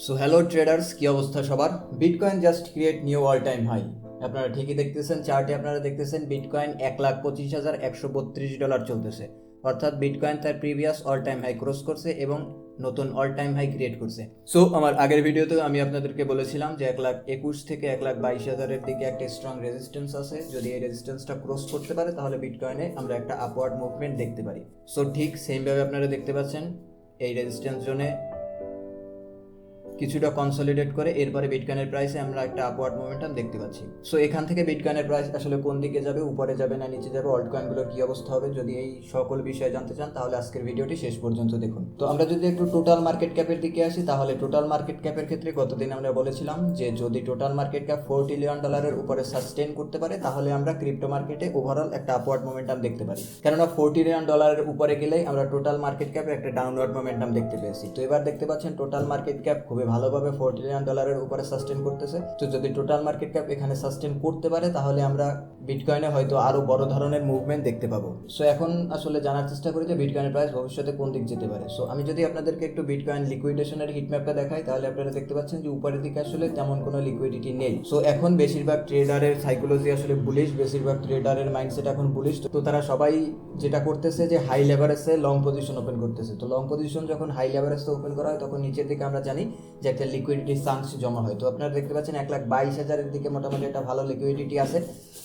So hello traders কি অবস্থা সবার? Bitcoin just create new all time high আপনারা ঠিকই দেখতেছেন, চার্টে আপনারা দেখতেছেন বিটকয়েন এক লাখ পঁচিশ হাজার একশো বত্রিশ ডলার চলতেছে। অর্থাৎ বিটকয়েন তার previous all time high cross করছে এবং নতুন অল টাইম হাই ক্রিয়েট করছে। সো আমার আগের ভিডিওতে আমি আপনাদেরকে বলেছিলাম যে এক লাখ একুশ থেকে এক লাখ বাইশ হাজারের দিকে একটা স্ট্রং রেজিস্ট্যান্স আছে। যদি এই রেজিস্ট্যান্সটা ক্রস করতে পারে, তাহলে বিটকয়েনে আমরা একটা আপওয়ার্ড মুভমেন্ট দেখতে পারি। সো ঠিক সেমভাবে আপনারা দেখতে পাচ্ছেন, এই রেজিস্ট্যান্স জোনে কিছুটা কনসলিডেট করে এরপরে বিটকয়েনের প্রাইসে আমরা একটা আপওয়ার্ড মোমেন্টাম দেখতে পাচ্ছি। সো এখান থেকে বিটকয়েনের প্রাইস আসলে কোন দিকে যাবে, উপরে যাবে না, নিচে যাবে অল্ট কয়েনগুলোর কি অবস্থা হবে, যদি এই সকল বিষয়ে জানতে চান, তাহলে আজকের ভিডিওটি শেষ পর্যন্ত দেখুন। তো আমরা যদি একটু টোটাল মার্কেট ক্যাপের দিকে আসি, তাহলে টোটাল মার্কেট ক্যাপের ক্ষেত্রে গতদিন আমরা বলেছিলাম যে যদি total market cap four trillion ডলারের উপরে সাস্টেন করতে পারে, তাহলে আমরা ক্রিপ্টো মার্কেটে ওভারঅল একটা আপওয়ার্ড মোমেন্টাম দেখতে পারি। কেননা ফোর ট্রিলিয়ন ডলারের উপরে গেলেই আমরা টোটাল মার্কেট ক্যাপে একটা ডাউনওয়ার্ড মোমেন্টাম দেখতে পেয়েছি। তো এবার দেখতে পাচ্ছেন টোটাল মার্কেট ক্যাপ খুবই ভালোভাবে ফোর ট্রিলিয়ন ডলারের উপরে সাস্টেন করতেছে। তো যদি টোটাল মার্কেট ক্যাপ এখানে সাস্টেন করতে পারে, তাহলে আমরা বিটকয়েনে হয়তো আরও বড় ধরনের মুভমেন্ট দেখতে পাবো। সো এখন আসলে জানার চেষ্টা করি যে বিটকয়েনের প্রাইস ভবিষ্যতে কোন দিক যেতে পারে। সো আমি যদি আপনাদেরকে একটু বিটকয়েন লিকুইডেশনের হিটম্যাপটা দেখাই, তাহলে আপনারা দেখতে পাচ্ছেন যে উপরের দিকে আসলে তেমন কোনো লিকুইডিটি নেই। সো এখন বেশিরভাগ ট্রেডারের সাইকোলজি আসলে বুলিশ বেশিরভাগ ট্রেডারের মাইন্ডসেট এখন বুলিশ তো তারা সবাই যেটা করতেছে যে হাই লেভারেজে লং পজিশন ওপেন করতেছে। তো লং পজিশন যখন হাই লেভারেজে ওপেন করা হয়, তখন নিচের দিকে আমরা জানি যে একটা লিকুইডিটি চান্স জমা হয়। তো আপনারা দেখতে পাচ্ছেন এক লাখ বাইশ হাজারের দিকে মোটামুটি একটা ভালো লিকুইডিটি আছে।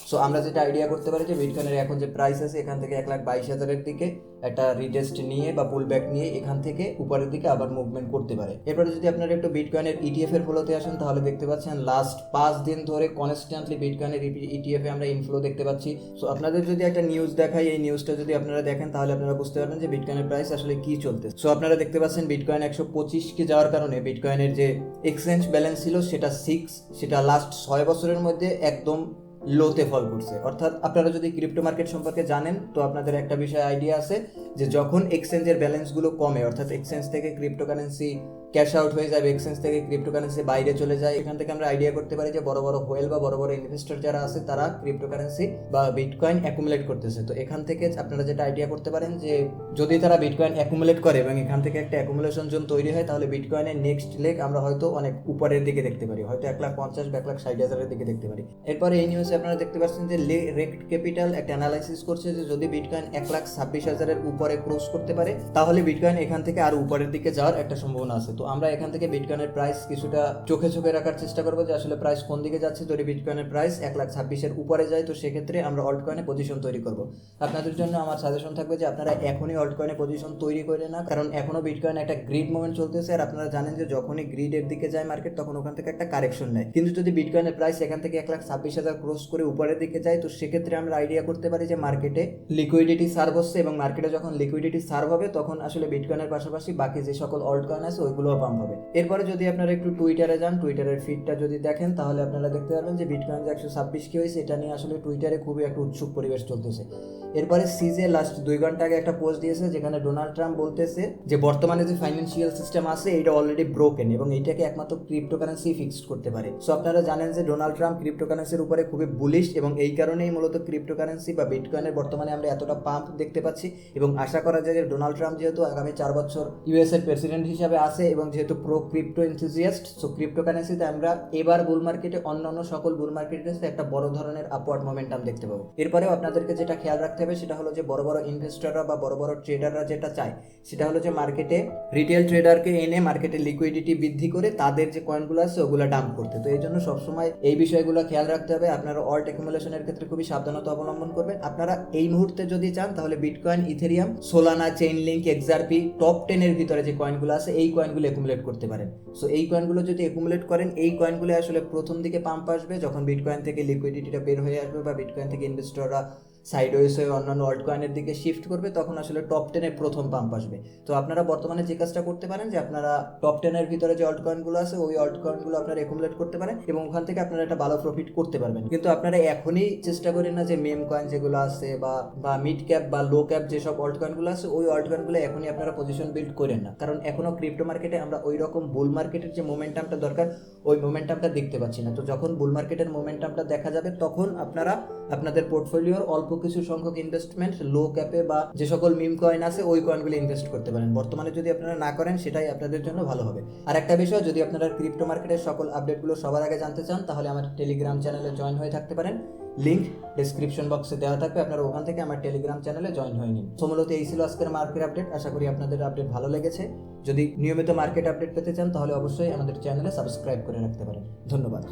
সো আমরা যেটা আইডিয়া করতে পারি যে বিটকয়েনের এখন যে প্রাইস আছে, এখান থেকে এক লাখ বাইশ হাজারের দিকে একটা রিটেস্ট নিয়ে বা পুল ব্যাক নিয়ে এখান থেকে উপরের দিকে আবার মুভমেন্ট করতে পারে। এরপরে যদি আপনারা একটু বিটকয়েনের ইটিএফ এর ফলোতে আসেন, তাহলে দেখতে পাচ্ছেন লাস্ট পাঁচ দিন ধরে কনস্ট্যান্টলি বিটকয়েনের ইটিএফ এ আমরা ইনফ্লো দেখতে পাচ্ছি। সো আপনাদের যদি একটা নিউজ দেখাই, এই নিউজটা যদি আপনারা দেখেন, তাহলে আপনারা বুঝতে পারবেন যে বিটকয়েনের প্রাইস আসলে কি চলতে সো আপনারা দেখতে পাচ্ছেন বিটকয়েন একশো পঁচিশকে যাওয়ার কারণে বিটকয়েনের যে এক্সচেঞ্জ ব্যালেন্স ছিল সেটা সিক্স সেটা লাস্ট ছয় বছরের মধ্যে একদম লোতে ফল করছে। অর্থাৎ আপনারা যদি ক্রিপ্টো মার্কেট সম্পর্কে জানেন, তো আপনাদের একটা বিষয় আইডিয়া আছে যে যখন এক্সচেঞ্জের ব্যালেন্সগুলো কমে, অর্থাৎ এক্সচেঞ্জ থেকে ক্রিপ্টো কারেন্সি ক্যাশ আউট হয়ে যাবে এক্সচেঞ্জ থেকে ক্রিপ্টো কারেন্সি বাইরে চলে যায়। এখান থেকে আমরা আইডিয়া করতে পারি যে বড় বড় হোয়েল বা বড় বড় ইনভেস্টর যারা আছে, তারা ক্রিপ্টো কারেন্সি বা বিটকয়েন অ্যাকুমুলেট করতেছে। তো এখান থেকে আপনারা যেটা আইডিয়া করতে পারেন যে যদি তারা বিটকয়েন অ্যাকুমুলেট করে এবং এখান থেকে একটা অ্যাকুমুলেশন জোন তৈরি হয়, তাহলে বিটকয়েনের নেক্সট লেগ আমরা হয়তো অনেক উপরের দিকে দেখতে পারি। হয়তো এক লাখ পঞ্চাশ বা এক লাখ ষাট হাজারের দিকে দেখতে পারি। এরপরে এই নিউজে আপনারা দেখতে পাচ্ছেন যে রেক্ট ক্যাপিটাল একটা অ্যানালাইসিস করছে যে যদি বিটকয়েন এক লাখ ছাব্বিশ হাজারের উপরে ক্রস করতে পারে, তাহলে বিটকয়েন এখান থেকে আরও উপরের দিকে যাওয়ার একটা সম্ভাবনা আছে। তো আমরা এখান থেকে বিটকয়েনের প্রাইস কিছুটা চোখে চোখে রাখার চেষ্টা করব যে আসলে প্রাইস কোন দিকে যাচ্ছে। যদি বিটকয়েনের প্রাইস এক লাখ ছাব্বিশের উপরে যায়, তো সেক্ষেত্রে আমরা অল্ট পজিশন তৈরি করব। আপনাদের জন্য আমার সাজেশন থাকবে যে আপনারা এখনই অল্ট পজিশন তৈরি করে না, কারণ এখনও বিটকয়েন একটা গ্রিড মুভমেন্ট চলতেছে। আর আপনারা জানেন যে যখনই গ্রিডের দিকে যায় মার্কেট তখন ওখান থেকে একটা কারেকশন নেয়। কিন্তু যদি বিটকয়েনের প্রাইস এখান থেকে এক লাখ ছাব্বিশ হাজার ক্রস করে উপরের দিকে যায়, তো সেক্ষেত্রে আমরা আইডিয়া করতে পারি যে মার্কেটে লিকুইডিটি সার্ভ হচ্ছে এবং মার্কেটে যখন লিকুইডিটি সার্ভ হবে, তখন আসলে বিটকয়েনের পাশাপাশি বাকি যে সকল অল্ট কয়েন আছে ওইগুলোও পাম্প হবে। এরপরে যদি আপনারা একটু টুইটারে যান টুইটারের ফিডটা যদি দেখেন, তাহলে আপনারা দেখতে পারবেন যে বিটকয়েন যে একশো ছাব্বিশ কি হয়েছে, এটা নিয়ে আসলে টুইটারে খুবই একটা উৎসুক পরিবেশ চলতেছে। এরপরে সিজে লাস্ট দুই ঘণ্টা আগে একটা পোস্ট দিয়েছে, যেখানে ডোনাল্ড ট্রাম্প বলতেছে যে, বর্তমানে যে ফাইন্যান্সিয়াল সিস্টেম আছে এটা অলরেডি ব্রোকেন এবং এইটাকে একমাত্র ক্রিপ্টোকারেন্সি ফিক্সড করতে পারে। সো আপনারা জানেন যে ডোনাল্ড ট্রাম্প ক্রিপ্টোকারেন্সির উপরে খুবই বুলিশ এবং এই কারণেই মূলত ক্রিপ্টোকারেন্সি বা বিটকয়েনের বর্তমানে আমরা এতটা পাম্প দেখতে পাচ্ছি এবং আশা করা যায় যে ডোনাল্ড ট্রাম্প যেহেতু আগামী চার বছর ইউএস এর প্রেসিডেন্ট হিসাবে আছে এবং যেহেতু প্রো ক্রিপ্টো এনথুজিয়াস্ট সো ক্রিপ্টোকারেন্সিতে আমরা এবার বুল মার্কেটে অন্যান্য সকল বুল মার্কেটের একটা বড় ধরনের আপওয়ার্ড মোমেন্টাম দেখতে পাবো। এরপরেও আপনাদেরকে যেটা খেয়াল রাখতে হবে, সেটা হলো যে বড় বড় ইনভেস্টররা বা বড় বড় ট্রেডাররা যেটা চায়, সেটা হলো যে মার্কেটে রিটেল ট্রেডারকে এনে মার্কেটে লিকুইডিটি বৃদ্ধি করে তাদের যে কয়েনগুলো আছে, ওগুলো ডাম্প করতে। তো এই জন্য সবসময় এই বিষয়গুলো খেয়াল রাখতে হবে। আপনারা অল্ট অ্যাকুমুলেশনের ক্ষেত্রে খুবই সাবধানতা অবলম্বন করবেন। আপনারা এই মুহূর্তে যদি চান, তাহলে bitcoin Ethereum Solana Chainlink XRP top টেনের ভিতরে যে কয়েনগুলো আছে, এই কয়েনগুলো অ্যাকুমুলেট করতে পারেন। সো এই কয়েনগুলো যদি একুমুলেট করেন, এই কয়েনগুলো আসলে প্রথম দিকে পাম্প আসবে, যখন বিটকয়েন থেকে লিকুইডিটিটা বের হয়ে আসবে বা বিটকয়েন থেকে ইনভেস্টররা সাইডওয়েজ হয়ে অন্যান্য অল্ট কয়েনের দিকে শিফট করবে, তখন আসলে টপ টেনের প্রথম পাম্প আসবে। তো আপনারা বর্তমানে যে কাজটা করতে পারেন, যে আপনারা টপ টেনের ভিতরে যে অল্ট কয়েনগুলো আছে, ওই অল্ট কয়েনগুলো আপনারা একুমুলেট করতে পারেন এবং ওখান থেকে আপনারা একটা ভালো প্রফিট করতে পারবেন। কিন্তু আপনারা এখনই চেষ্টা করেন না যে মেম কয়েন যেগুলো আছে বা বা মিড ক্যাপ বা লো ক্যাপ যেসব অল্ট কয়েনগুলো আছে, ওই অল্ট কয়েনগুলো এখনই আপনারা পজিশন বিল্ড করেন না। কারণ এখনও ক্রিপ্টো মার্কেটে আমরা ওই রকম বুল মার্কেটের যে মোমেন্টামটা দরকার, ওই মোমেন্টামটা দেখতে পাচ্ছি না। তো যখন বুল মার্কেটের মোমেন্টামটা দেখা যাবে, তখন আপনারা আপনাদের পোর্টফোলিওর অল্প কিছু সংখ্যক ইনভেস্টমেন্ট লো ক্যাপে বা যে সকল মিম কয়েন আছে, ওই কয়েনগুলো ইনভেস্ট করতে পারেন। বর্তমানে যদি আপনারা না করেন, সেটাই আপনাদের জন্য ভালো হবে। আর একটা বিষয়, যদি আপনারা ক্রিপ্টো মার্কেটের সকল আপডেটগুলো সবার আগে জানতে চান, তাহলে আমার টেলিগ্রাম চ্যানেলে জয়েন হয়ে থাকতে পারেন। লিঙ্ক ডিসক্রিপশন বক্সে দেওয়া থাকবে, আপনারা ওখান থেকে আমার টেলিগ্রাম চ্যানেলে জয়েন হয়ে নিন। তো মূলত এই ছিল আজকের মার্কেট আপডেট আশা করি আপনাদের আপডেট ভালো লেগেছে। যদি নিয়মিত মার্কেট আপডেট পেতে চান, তাহলে অবশ্যই আমাদের চ্যানেলে সাবস্ক্রাইব করে রাখতে পারেন। ধন্যবাদ।